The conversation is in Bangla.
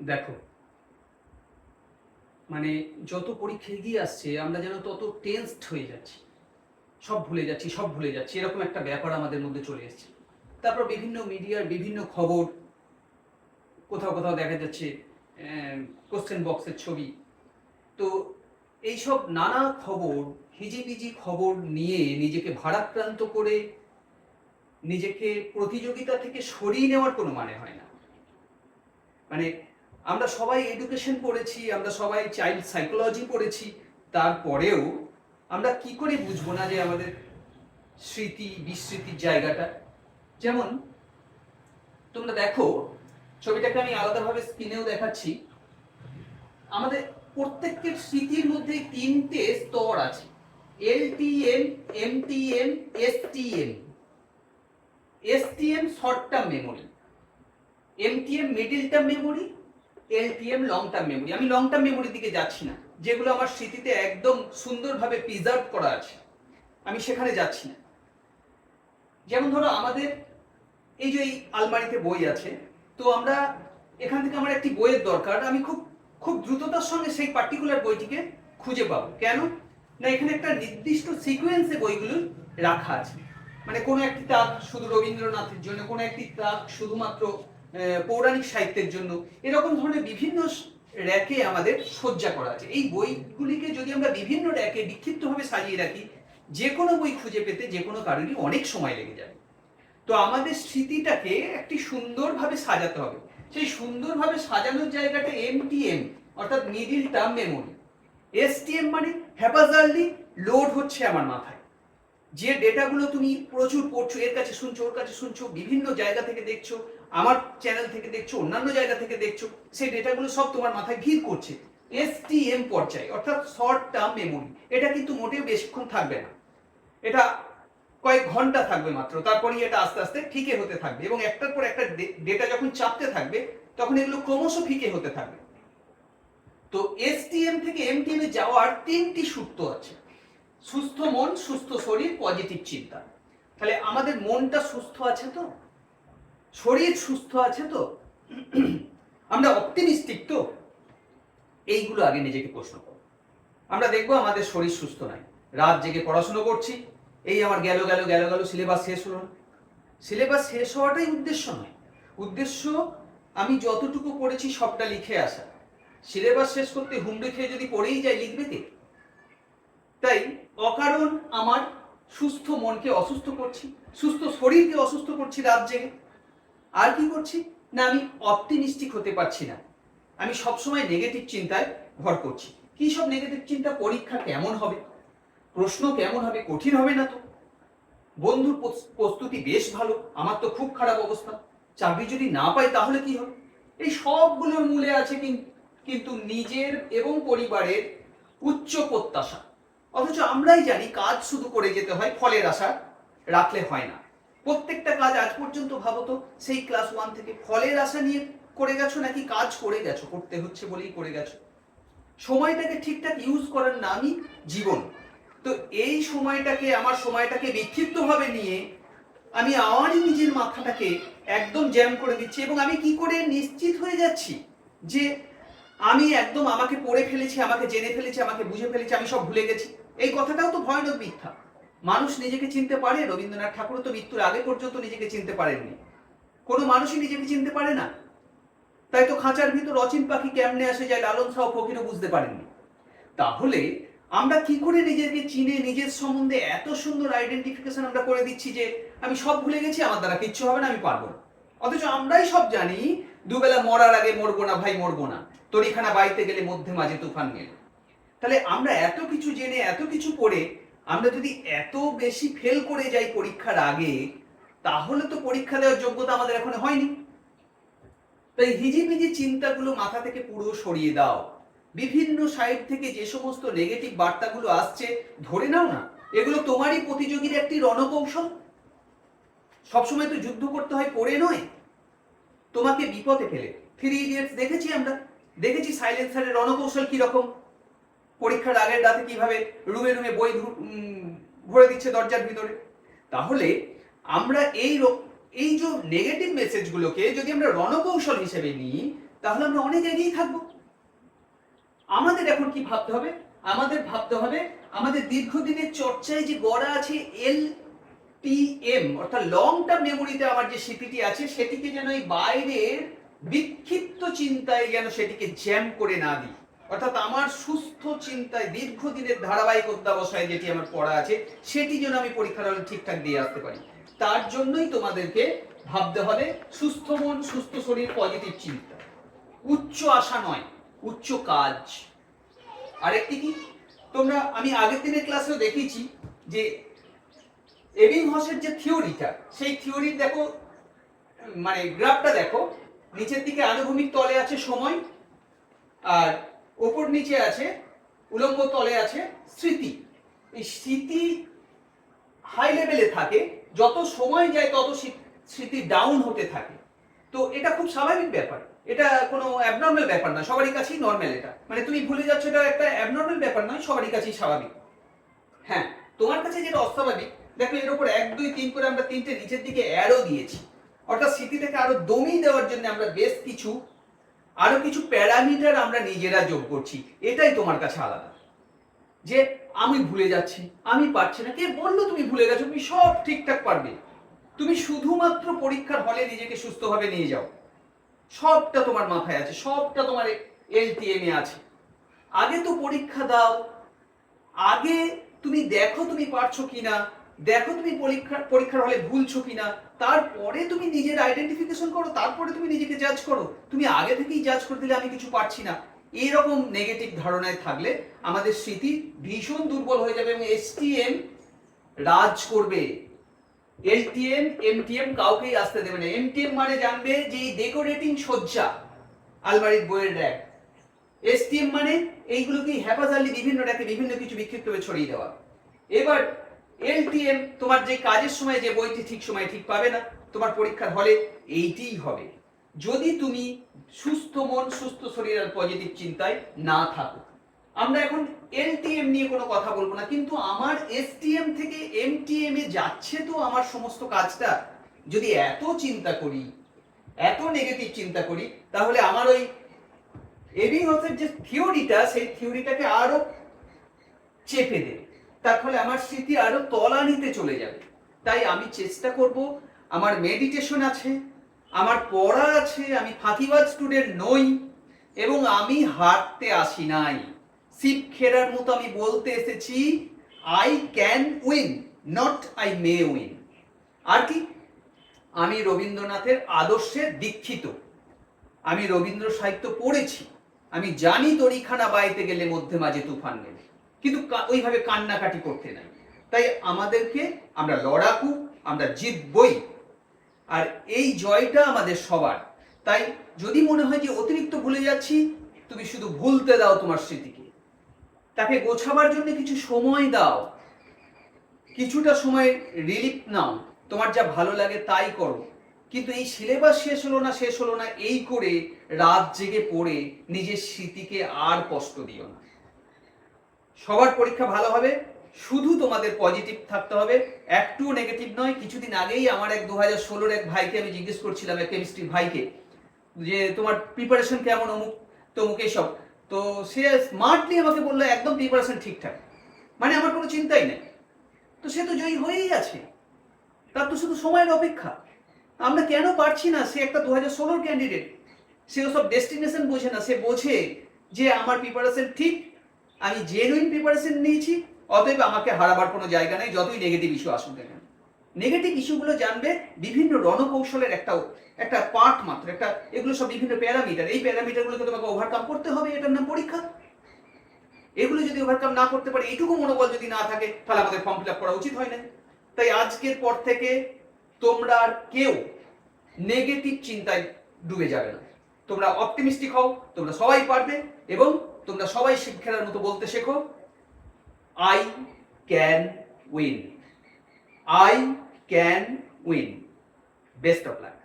দেখো মানে যত পরীক্ষা এগিয়ে আসছে, আমরা যেন তত টেন্সড হয়ে যাচ্ছি। সব ভুলে যাচ্ছি, সব ভুলে যাচ্ছি, এরকম একটা ব্যাপার আমাদের মধ্যে চলে এসেছে। তারপর বিভিন্ন মিডিয়ার বিভিন্ন খবর, কোথাও কোথাও দেখা যাচ্ছে কোশ্চেন বক্সের ছবি। তো এইসব নানা খবর, হিজিবিজি খবর নিয়ে নিজেকে ভারাক্রান্ত করে নিজেকে প্রতিযোগিতা থেকে সরিয়ে নেওয়ার কোনো মানে হয় না। মানে আমরা সবাই এডুকেশন পড়েছি, আমরা সবাই চাইল্ড সাইকোলজি পড়েছি, তারপরেও আমরা কি করে বুঝব না যে আমাদের স্মৃতি, বিস্মৃতির জায়গাটা? যেমন তোমরা দেখো, ছবিটাকে আমি আলাদাভাবে স্ক্রিনেও দেখাচ্ছি। আমাদের প্রত্যেকের স্মৃতির মধ্যে তিনটে স্তর আছে। LTM, MTM, STM. STM short term memory MTM middle term memory LTM long term memory আমি লং টার্ম মেমোরির দিকে যাচ্ছি না। যেগুলো আমার স্মৃতিতে একদম সুন্দরভাবে প্রিজার্ভ করা আছে। আমি সেখানে যাচ্ছি না। যেমন ধরো আমাদের এই যে এই আলমারিতে বই আছে, তো আমরা এখান থেকে আমার একটি বইয়ের দরকার। আমি খুব খুব দ্রুততার সঙ্গে সেই পার্টিকুলার বইটিকে খুঁজে পাবো। কেন? না, এখানে একটা নির্দিষ্ট সিকোয়েন্সে বইগুলো রাখা আছে। মানে কোনো একটি তাক শুধু রবীন্দ্রনাথের জন্য, কোনো একটি তাক শুধুমাত্র পৌরাণিক সাহিত্যের জন্য এরকম ধরনের বিভিন্ন র্যাকে আমাদের সজ্জা করা আছে। এই বইগুলিকে যদি আমরা বিভিন্ন র্যাকে বিক্ষিপ্তভাবে সাজিয়ে রাখি, যে কোনো বই খুঁজে পেতে যে কোনো কারণে অনেক সময় লেগে যাবে। তো আমাদের স্মৃতিটাকে একটি সুন্দরভাবে সাজাতে হবে। সেই সুন্দরভাবে সাজানোর জায়গাটা এমটিএম অর্থাৎ মিডিল টার্ম মেমোরি এসটিএম মানে হ্যাপাজারলি লোড হচ্ছে আমার মাথায়। যে ডেটাগুলো তুমি প্রচুর পড়ছো, এর কাছে শুনছো, ওর কাছে শুনছো, বিভিন্ন জায়গা থেকে দেখছ আমার চ্যানেল থেকে দেখছ, অন্যান্য জায়গা থেকে দেখছ, সেই ডেটাগুলো সব তোমার মাথায় ভিড় করছে। এসটিএম পর্যায়ে, অর্থাৎ শর্ট টার্ম মেমোরি এটা কিন্তু মোটেও বেশিক্ষণ থাকবে না। এটা কয়েক ঘণ্টা থাকবে মাত্র, তারপরেই এটা আস্তে আস্তে ফিকে হতে থাকবে এবং একটার পর একটা ডেটা যখন চাপতে থাকবে, তখন এগুলো ক্রমশ ফিকে হতে থাকবে। তো এসটিএম থেকে এমটিএম এ যাওয়ার তিনটি সূত্র আছে। সুস্থ মন, সুস্থ শরীর পজিটিভ চিন্তা। তাহলে আমাদের মনটা সুস্থ আছে তো? শরীর সুস্থ আছে তো? আমরা অপটিমিস্টিক তো? এইগুলো আগে নিজেকে প্রশ্ন করো। আমরা দেখব আমাদের শরীর সুস্থ নাই। রাত জেগে পড়াশুনো করছি, এই আমার গেল গেল গেল গেল সিলেবাস শেষ হলো না। সিলেবাস শেষ হওয়াটাই উদ্দেশ্য নয়। উদ্দেশ্য, আমি যতটুকু পড়েছি সবটা লিখে আসা। সিলেবাস শেষ করতে হুমড়ি খেয়ে যদি পড়েই যাই লিখবে কে? তাই অকারণ আমার সুস্থ মনকে অসুস্থ করছি, সুস্থ শরীরকে অসুস্থ করছি রাত জেগে। আর কি করছি? না, আমি অপটিমিস্টিক হতে পারছি না। আমি সবসময় নেগেটিভ চিন্তায় ভর করছি। কি সব নেগেটিভ চিন্তা? পরীক্ষা কেমন হবে? প্রশ্ন কেমন হবে? কঠিন হবে না তো। বন্ধুর প্রস্তুতি বেশ ভালো। আমার তো খুব খারাপ অবস্থা। চাকরি যদি না পাই তাহলে কি হবে? এই সবগুলোর মূলে আছে কিন- কিন্তু নিজের এবং পরিবারের উচ্চ প্রত্যাশা। অথচ আমরাই জানি কাজ শুধু করে যেতে হয়, ফলের আশা রাখলে হয় না। প্রত্যেকটা কাজ আজ পর্যন্ত ভাবো তো, সেই ক্লাস ওয়ান থেকে ফলের আশা নিয়ে করে গেছো নাকি কাজ করে গেছো, করতে হচ্ছে বলেই করে গেছো? সময়টাকে ঠিকঠাক ইউজ করার নামই জীবন। তো এই সময়টাকে, আমার সময়টাকে বিক্ষিপ্তভাবে নিয়ে আমি আমারই নিজের মাথাটাকে একদম জ্যাম করে দিচ্ছি এবং আমি কি করে নিশ্চিত হয়ে যাচ্ছি যে আমি একদম আমাকে পড়ে ফেলেছি, আমাকে জেনে ফেলেছি, আমাকে বুঝে ফেলেছি, আমি সব ভুলে গেছি? এই কথাটাও তো ভয়ানক মিথ্যা। মানুষ নিজেকে চিনতে পারে, রবীন্দ্রনাথ ঠাকুর তো মৃত্যুর আগে পর্যন্ত নিজেকে চিনতে পারেননি। কোনো মানুষই নিজেকে চিনতে পারে না। তাই তো খাঁচার ভিতর অচিন পাখি কেমনে আসে যায় লালন সাহ ফকিরও বুঝতে পারেননি। তাহলে আমরা কি করে নিজেকে চিনে, নিজের সম্বন্ধে এত সুন্দর আইডেন্টিফিকেশন আমরা করে দিচ্ছি যে আমি সব ভুলে গেছি, আমার দ্বারা কিচ্ছু হবে না, আমি পারব না। অথচ আমরাই সব জানি, দুবেলা মরার আগে মরবো না, ভাই মরবো না। তরিখানা বাইতে গেলে মধ্যে মাঝে তুফান গেলে। তাহলে আমরা এত কিছু জেনে, এত কিছু পড়ে আমরা যদি এত বেশি ফেল করে যাই পরীক্ষার আগে, তাহলে তো পরীক্ষা দেওয়ার যোগ্যতা আমাদের এখনও হয়নি। তাই হিজিবিজি চিন্তাগুলো মাথা থেকে পুরো সরিয়ে দাও। বিভিন্ন সাইড থেকে যে সমস্ত নেগেটিভ বার্তাগুলো আসছে, ধরে নাও না, এগুলো তোমারই প্রতিযোগীর একটি রণকৌশল। সবসময় তো যুদ্ধ করতে হয় পড়ে নয়। তোমাকে বিপদে ফেলে। থ্রি ইডিয়টস দেখেছি আমরা। দেখেছি সাইলেন্সারের রণকৌশল কি রকম পরীক্ষার আগের রাতে কীভাবে রুমে রুমে বই ভরে দিচ্ছে দরজার ভিতরে? তাহলে আমরা এই এই যে নেগেটিভ মেসেজগুলোকে যদি আমরা রণকৌশল হিসেবে নিই, তাহলে আমরা অনেক এগিয়ে থাকব। আমাদের এখন কি ভাবতে হবে? আমাদের ভাবতে হবে, আমাদের দীর্ঘদিনের চর্চায় যে গড়া আছে এল টিএম অর্থাৎ লং টার্ম মেমোরিতে আমার যে স্মৃতিটি আছে, সেটিকে যেন এই বাইরের বিক্ষিপ্ত চিন্তায় যেন সেটিকে জ্যাম করে না দিই। অর্থাৎ আমার সুস্থ চিন্তায় দীর্ঘদিনের ধারাবাহিক অধ্যাবসায় যেটি আমার পড়া আছে, সেটি যেন আমি পরীক্ষার হলে ঠিকঠাক দিয়ে আসতে পারি। তার জন্যই তোমাদেরকে ভাবতে হবে, সুস্থ মন, সুস্থ শরীর পজিটিভ চিন্তা। উচ্চ আশা নয়, উচ্চ কাজ। আরেকটি কি? তোমরা, আমি আগের দিনের ক্লাসেও দেখেছি যে এবিং হসের যে থিওরিটা, সেই থিওরির দেখো মানে গ্রাফটা দেখো, নিচের দিকে আনুভূমিক তলে আছে সময়, আর ওপর নিচে আছে, উলম্ব তলে আছে স্মৃতি। এই স্মৃতি হাই লেভেলে থাকে, যত সময় যায় তত স্মৃ- স্মৃতি ডাউন হতে থাকে। তো এটা খুব স্বাভাবিক ব্যাপার। এটা কোনো অ্যাবনর্মাল ব্যাপার না, সবারই কাছেই নর্মাল এটা। মানে তুমি ভুলে যাচ্ছ, এটা একটা অ্যাবনর্মাল ব্যাপার নয়, সবারই কাছেই স্বাভাবিক। হ্যাঁ তোমার কাছে যেটা অস্বাভাবিক, দেখো এর উপর এক, দুই, তিন করে আমরা তিনটে নিচের দিকে অ্যারো দিয়েছি। অর্থাৎ স্মৃতিটাকে আরও দমিয়ে দেওয়ার জন্য আমরা বেশ কিছু আরও কিছু প্যারামিটার আমরা নিজেরা যোগ করছি, এটাই তোমার কাছে আলাদা। যে আমি ভুলে যাচ্ছি, আমি পারছি না, কে বলল তুমি ভুলে গেছো, তুমি সব ঠিকঠাক পারবে। তুমি শুধুমাত্র পরীক্ষার হলে নিজেকে সুস্থভাবে নিয়ে যাও। সবটা তোমার মাথায় আছে, সবটা তোমার এলটিএম এ আছে। আগে তো পরীক্ষা দাও, আগে তুমি দেখো তুমি পারছ কিনা দেখো তুমি পরীক্ষা, পরীক্ষার হলে ভুলছো কিনা, তারপরে তুমি নিজের আইডেন্টিফিকেশন করো, তারপরে তুমি নিজেকে জাজ করো। তুমি আগে থেকেই জাজ করে দিলে আমি কিছু পারছি না। এইরকম নেগেটিভ ধারণায় থাকলে আমাদের স্মৃতি ভীষণ দুর্বল হয়ে যাবে এবং এসটিএম রাজ করবে। এলটিএম এমটিএম কাউকেই আসতে দেবে না। এমটিএম মানে জানবে যে এই ডেকোরেটিং সজ্জা আলমারির বইয়ের র্যাক এসটিএম মানে এইগুলোকে হ্যাপাজারলি বিভিন্ন র্যাকে বিভিন্ন কিছু বিক্ষিপ্তভাবে ছড়িয়ে দেওয়া। এবার এলটিএম তোমার যে কাজের সময়, যে বইটি ঠিক সময় ঠিক পাবে না, তোমার পরীক্ষার হলে এইটিই হবে। যদি তুমি সুস্থ মন, সুস্থ শরীর আর পজিটিভ চিন্তায় না থাকো। আমরা এখন এলটিএম নিয়ে কোনো কথা বলব না, কিন্তু আমার এসটিএম থেকে এমটিএম এ যাচ্ছে তো আমার সমস্ত কাজটা। যদি এত চিন্তা করি, এত নেগেটিভ চিন্তা করি, তাহলে আমার ওই এবি এবিংহসের যে থিওরিটা সেই থিওরিটাকে আরও চেপে দেবে। তার ফলে আমার স্মৃতি আরও তলানিতে চলে যাবে। তাই আমি চেষ্টা করব, আমার মেডিটেশন আছে, আমার পড়া আছে, আমি ফাঁকিবাজ স্টুডেন্ট নই, এবং আমি হারতে আসি নাই। শিব খেরার মতো আমি বলতে এসেছি I can win not I may win আর কি? আমি রবীন্দ্রনাথের আদর্শে দীক্ষিত। আমি রবীন্দ্র সাহিত্য পড়েছি। আমি জানি দড়িখানা বাইতে গেলে মধ্যে মাঝে তুফান নেবে কিন্তু ওইভাবে কান্নাকাটি করতে নাই। তাই আমাদেরকে আমরা লড়াকু, আমরা জিতবই। আর এই জয়টা আমাদের সবার। তাই যদি মনে হয় যে অতিরিক্ত ভুলে যাচ্ছি, তুমি শুধু ভুলতে দাও তোমার স্মৃতিকে। তাকে গোছাবার জন্য কিছু সময় দাও। কিছুটা সময় রিলিফ নাও। তোমার যা ভালো লাগে তাই করো। কিন্তু এই সিলেবাস শেষ হলো না, শেষ হলো না, এই করে রাত জেগে পড়ে নিজের স্মৃতিকে আর কষ্ট দিও না। সবার পরীক্ষা ভালো হবে, শুধু তোমাদের পজিটিভ থাকতে হবে। একটু নেগেটিভ নয়, কিছুদিন আগেই আমার এক দু হাজার ষোলোর এক ভাইকে আমি জিজ্ঞেস করছিলাম, এক কেমিস্ট্রি ভাইকে, যে তোমার প্রিপারেশন কেমন অমুক, তমুক এসব? তো সে স্মার্টলি আমাকে বলল, একদম প্রিপারেশন ঠিকঠাক। মানে আমার কোনো চিন্তাই নেই। তো সে তো জয়ী হয়েই আছে। তার তো শুধু সময়ের অপেক্ষা। আমরা কেন পারছি না? সে একটা দু হাজার ষোলোর ক্যান্ডিডেট সে ওসব ডেস্টিনেশন বোঝে না। সে বোঝে যে আমার প্রিপারেশন ঠিক আমি জেনুইন প্রিপারেশন নিয়েছি, অতএব আমাকে হারাবার কোনো জায়গা নেই, যতই নেগেটিভ ইস্যু আসুক না কেন। নেগেটিভ ইস্যুগুলো জানবে বিভিন্ন রণকৌশলের একটা একটা পার্ট মাত্র, একটা এগুলো সব বিভিন্ন প্যারামিটার এই প্যারামিটারগুলোকে তোমাকে ওভারকাম করতে হবে, এটার নাম পরীক্ষা। এগুলো যদি ওভারকাম না করতে পারে, এইটুকু মনোবল যদি না থাকে, তাহলে আমাদের ফর্ম ফিল করা উচিত হয় না। তাই আজকের পর থেকে তোমরা আর কেউ নেগেটিভ চিন্তায় ডুবে যাবে না। তোমরা অপটিমিস্টিক হও, তোমরা সবাই পারবে এবং তোমরা সবাই শিক্ষার মতো বলতে শেখো। I can win I can win best of luck